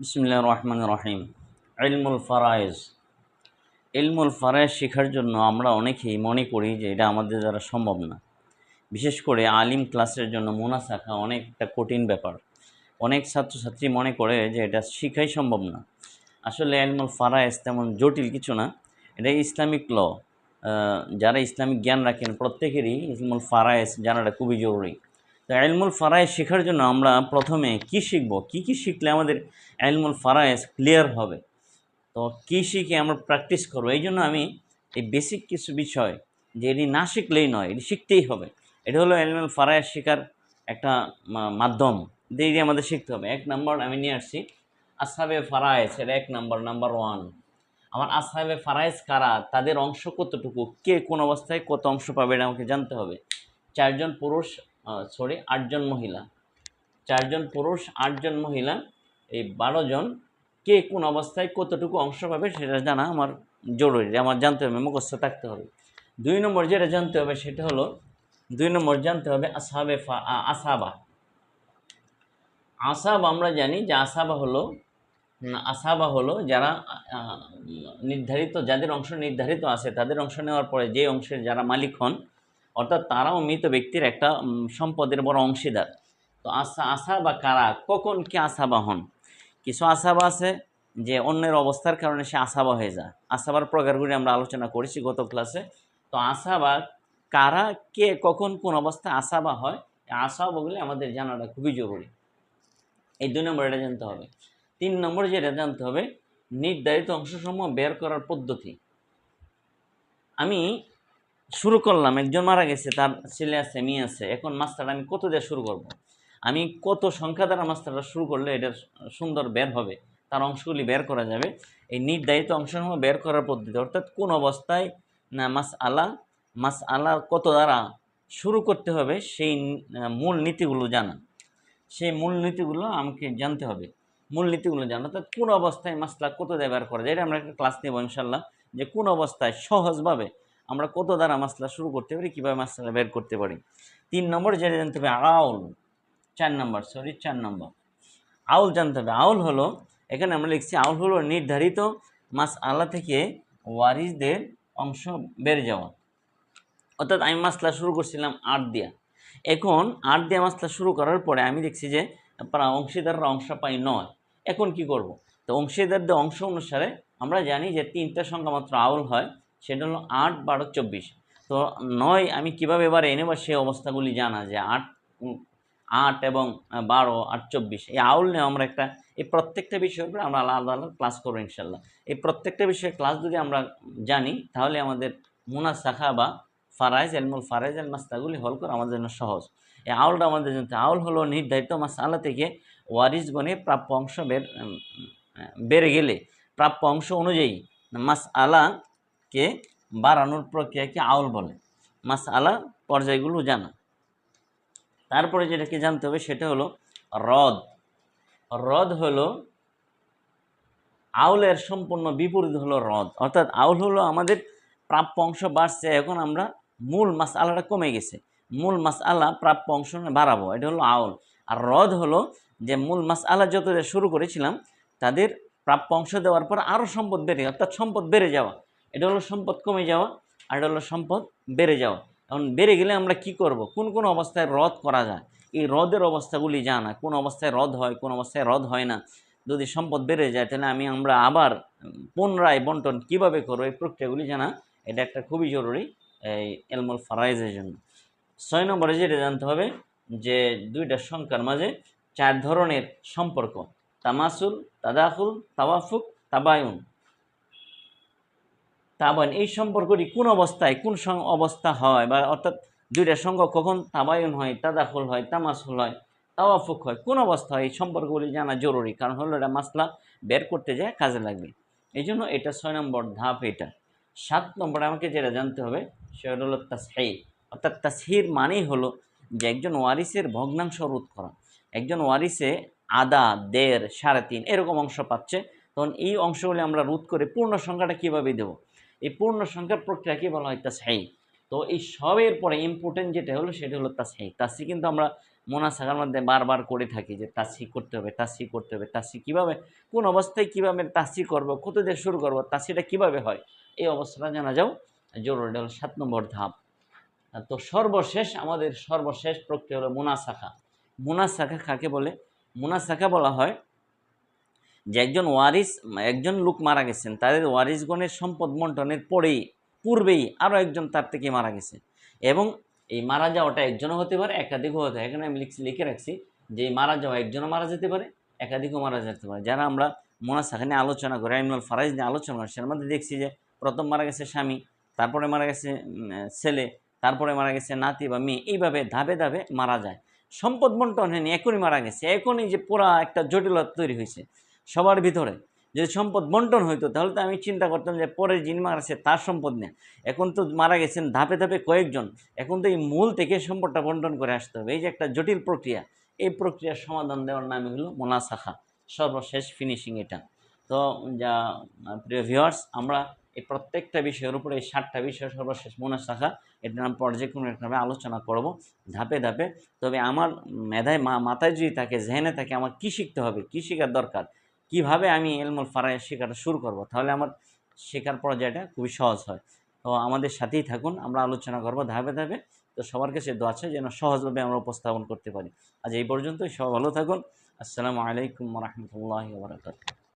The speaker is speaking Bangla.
বিসমুল্লাহ রহমান রহিম। ইলমুল ফারায়েজ ইলমুল ফারায়েজ শেখার জন্য আমরা অনেকেই মনে করি যে এটা আমাদের দ্বারা সম্ভব না। বিশেষ করে আলিম ক্লাসের জন্য মোনা শাখা অনেকটা কঠিন ব্যাপার। অনেক ছাত্রছাত্রী মনে করে যে এটা শিখাই সম্ভব না। আসলে ইলমুল ফারায়েজ তেমন জটিল কিছু না। এটা ইসলামিক ল। যারা ইসলামিক জ্ঞান রাখেন প্রত্যেকেরই ইলমুল ফারায়েজ জানাটা খুবই জরুরি। তো এলমুল ফারায়েজ শেখার জন্য আমরা প্রথমে কি শিখব? কি কি শিখলে আমাদের এলমুল ফারায়েজ ক্লিয়ার হবে? তো কি শিখে আমরা প্র্যাকটিস করব? এই জন্য আমি এই বেসিক কিছু বিষয় যে এটি না শিখলেই নয়, এটি শিখতেই হবে। এটা হলো এলমুল ফারায়েজ শেখার একটা মাধ্যম। দিয়ে আমাদের শিখতে হবে। এক নম্বর আমি নিয়ে আসছি আসাবে ফারায়েজ। এটা এক নম্বর। নাম্বার ওয়ান আমার আসাবে ফারায়েজ কারা? তাদের অংশ কতটুকু? কে কোন অবস্থায় কত অংশ পাবে? এটা আমাকে জানতে হবে। চারজন পুরুষ সরি আটজন মহিলা। চারজন পুরুষ, আটজন মহিলা। এই বারো জন কে কোন অবস্থায় কতটুকু অংশ পাবে সেটা জানা আমার জরুরি আমার জানতে হবে, মুখস্থ থাকতে হবে। দুই নম্বর যেটা জানতে হবে সেটা হলো, দুই নম্বর জানতে হবে আসাবে আসাবা। আসাব আমরা জানি যে আসাবা হলো আসাবা হলো যারা নির্ধারিত, যাদের অংশ নির্ধারিত আছে, তাদের অংশ নেওয়ার পরে যে অংশের যারা মালিক হন অর্থাৎ তারাও মৃত ব্যক্তির একটা সম্পদের বড় অংশীদার। তো আসা আশা বা কারা? কখন কি আশাবা হন? কিছু আশাবা আছে যে অন্যের অবস্থার কারণে সে আশাবা হয়ে যায়। আশাবার প্রকারগুলি আমরা আলোচনা করেছি গত ক্লাসে তো আশাবা, কারা, কে, কখন, কোন অবস্থায় আশাবা হয় আশাবাগুলি আমাদের জানাটা খুবই জরুরি। এই দুই নম্বর এটা জানতে হবে। তিন নম্বরে যেটা জানতে হবে, নির্ধারিত অংশসমূহ বের করার পদ্ধতি। আমি শুরু করলাম। একজন মারা গেছে, তার ছেলে আছে, মেয়ে আছে। এখন মাস্টারটা আমি কত দিয়ে শুরু করব। আমি কত সংখ্যা দ্বারা মাস্টারটা শুরু করলে এটা সুন্দর বের হবে, তার অংশগুলি বের করা যাবে। এই নির্ধারিত অংশসমূহ বের করার পদ্ধতি, অর্থাৎ কোন অবস্থায় না মাস আলা মাস আলা কত দ্বারা শুরু করতে হবে, সেই মূল নীতিগুলো জানা। সেই মূল নীতিগুলো আমাকে জানতে হবে। মূল নীতিগুলো জানা। অর্থাৎ কোন অবস্থায় মাসলা কত দিয়ে বের করা যায়, এটা আমরা একটা ক্লাস নেব ইনশাল্লাহ যে কোন অবস্থায় সহজভাবে আমরা কত দ্বারা মাসলা শুরু করতে পারি, কীভাবে মাসলা বের করতে পারি? তিন নম্বর যেটা জানতে হবে, আউল। চার নম্বর সরি চার নম্বর। আউল জানতে হবে। আউল হলো, এখানে আমরা লিখছি, আউল হলো নির্ধারিত মাস আল্লাহ থেকে ওয়ারিসদের অংশ বেড়ে যাওয়া। অর্থাৎ আমি মাসলা শুরু করছিলাম আট দিয়া। এখন আট দিয়া মাসলা শুরু করার পরে আমি দেখছি যে অংশীদাররা অংশ পাই নয়। এখন কি করব? তো অংশীদারদের অংশ অনুসারে আমরা জানি যে তিনটা সংখ্যা মাত্র আউল হয়। সেটা হলো আট বারো চব্বিশ। তো নয় আমি কীভাবে এবার এনে বা সেই অবস্থাগুলি জানা যে আট আট এবং বারো, আট, চব্বিশ, এই আউল নিয়ে আমরা একটা, এই প্রত্যেকটা বিষয়ের উপরে আমরা আলাদা আলাদা ক্লাস করব ইনশাল্লাহ। এই প্রত্যেকটা বিষয়ে ক্লাস যদি আমরা জানি, তাহলে আমাদের মুনা শাখা বা ফারাইজ এলমুল ফারাইজ এল মাস্তাগুলি হল করা আমাদের জন্য সহজ। এই আউলটা আমাদের জন্য, আউল হলো নির্ধারিত মাসালা থেকে ওয়ারিস গণে প্রাপ্য অংশ বের বেড়ে গেলে, প্রাপ্য অংশ অনুযায়ী মাস আলাকে বাড়ানোর প্রক্রিয়াকে আউল বলে। মাস আলা পর্যায়গুলো জানা। তারপরে যেটাকে জানতে হবে সেটা হলো হ্রদ হ্রদ হলো আউলের সম্পূর্ণ বিপরীত হলো হ্রদ অর্থাৎ আউল হলো আমাদের প্রাপ্য অংশ বাড়ছে, এখন আমরা মূল মাস আলাটা কমে গেছে। মূল মাস আলা প্রাপ্য অংশ বাড়াবো, এটা হলো আউল। আর হ্রদ হলো যে মূল মাস আলা যত শুরু করেছিলাম, তাদের প্রাপ্য অংশ দেওয়ার পর আরও সম্পদ বেড়ে, অর্থাৎ সম্পদ বেড়ে যাওয়া। এটা হলো সম্পদ কমে যাওয়া আর এটা হলো সম্পদ বেড়ে যাওয়া। এখন বেড়ে গেলে আমরা কি করব? কোন কোন অবস্থায় রদ করা যায়? এই রদের অবস্থাগুলি জানা। কোন অবস্থায় রদ হয়, কোন অবস্থায় রদ হয় না। যদি সম্পদ বেড়ে যায়, তাহলে আমি আমরা আবার পুনরায় বন্টন কীভাবে করব? এই প্রক্রিয়াগুলি জানা। এটা একটা খুবই জরুরি এই এলমল ফারাইজের জন্য। ছয় নম্বরে যেটা জানতে হবে, যে দুইটা সংখ্যার মাঝে চার ধরনের সম্পর্ক। তামাসুল তাদাকুল তাওয়াফুক, তাবায়ুন। তাবায়ন এই সম্পর্কটি কোন অবস্থায় কোন অবস্থা হয় বা অর্থাৎ দুইটা সঙ্গ কখন তাবায়ুন হয় তাদাকুল হয়, তামাসুল হয়, তাওয়াফুক হয়, কোন অবস্থা হয়? এই সম্পর্কগুলি জানা জরুরি, কারণ হলো এটা মাসলা বের করতে যায় কাজে লাগবে। এই জন্য এটা ছয় নম্বর ধাপ এটা। সাত নম্বরে আমাকে যেটা জানতে হবে, সেটা হলো তাসহির। অর্থাৎ তাসহির মানেই হলো যে একজন ওয়ারিসের ভগ্নাংশ রোধ করা। একজন ওয়ারিসে আদা দেড় সাড়ে তিন এরকম অংশ পাচ্ছে। তখন এই অংশগুলি আমরা রোধ করে পূর্ণ সংখ্যাটা কীভাবে দেবো? এই পূর্ণ সংখ্যার প্রক্রিয়াকে বলা হয় তাসহাই তো এই সবের পরে ইম্পর্টেন্ট যেটা হলো, সেটা হলো তাসহাই তাসি কিন্তু আমরা মোনাসাখার মধ্যে বারবার করে থাকি যে তাসি করতে হবে তাসি করতে হবে তাসি কীভাবে, কোন অবস্থায় কীভাবে তাসি করব, কত দিয়ে শুরু করব তাসিটা কীভাবে হয়, এই অবস্থাটা জানা যাও। জরুরি হলো সাত নম্বর ধাপ। তো সর্বশেষ, আমাদের সর্বশেষ প্রক্রিয়া হলো মুনাসাখা। মুনাসাখা কাকে বলে? মুনাসাখা বলা হয় যে একজন ওয়ারিস, একজন লোক মারা গেছেন, তাদের ওয়ারিসগণের সম্পদ বন্টনের পরেই, পূর্বেই আরও একজন তার থেকে মারা গেছে। এবং এই মারা যাওয়াটা একজনও হতে পারে, একাধিকও হতে পারে। এখানে আমি লিখছি, লিখে রাখছি যে মারা যাওয়া একজনও মারা যেতে পারে, একাধিকও মারা যেতে পারে। যারা আমরা মোনাসাখা নিয়ে আলোচনা করি, আইনুল ফারাইজ নিয়ে আলোচনা করি সের মধ্যে দেখছি যে প্রথম মারা গেছে স্বামী, তারপরে মারা গেছে ছেলে, তারপরে মারা গেছে নাতি বা মেয়ে, এইভাবে ধাপে ধাপে মারা যায়। সম্পদ বন্টন হয়নি, এখনই মারা গেছে। এখনই যে পুরা একটা জটিলতা তৈরি হয়েছে। সবার ভিতরে। যদি সম্পদ বন্টন হইতো, তাহলে তো আমি চিন্তা করতাম যে পরে যিনি মারা গেছে তার সম্পদ নেই। এখন তো মারা গেছেন ধাপে ধাপে কয়েকজন। এখন তো এই মূল থেকে সম্পদটা বন্টন করে আসতে হবে। এই যে একটা জটিল প্রক্রিয়া, এই প্রক্রিয়ার সমাধান দেওয়ার নামই হলো মোনাসাখা। সর্বশেষ ফিনিশিং এটা। তো যা, প্রিয় ভিউয়ার্স আমরা এই প্রত্যেকটা বিষয়ের উপরে এই ষাটটা বিষয় সর্বশেষ মোনাসাখা এটা নাম পর্যায়ক্রমে আলোচনা করব ধাপে ধাপে। তবে আমার মেধায় মা মাথায় যদি থাকে জেহেনে থাকে, আমার কী শিখতে হবে, কী শেখার দরকার কীভাবে আমি এলমুল ফারায় শেখাটা শুরু করব? তাহলে আমার শেখার পর্যায়টা খুবই সহজ হয়। তো আমাদের সাথেই থাকুন, আমরা আলোচনা করব ধাপে ধাপে। তো সবার কাছে দোয়া আছে যেন সহজভাবে আমরা উপস্থাপন করতে পারি। আজ এই পর্যন্তই সব ভালো থাকুন। আসসালামু আলাইকুম রহমতুল্লাহ বারকাত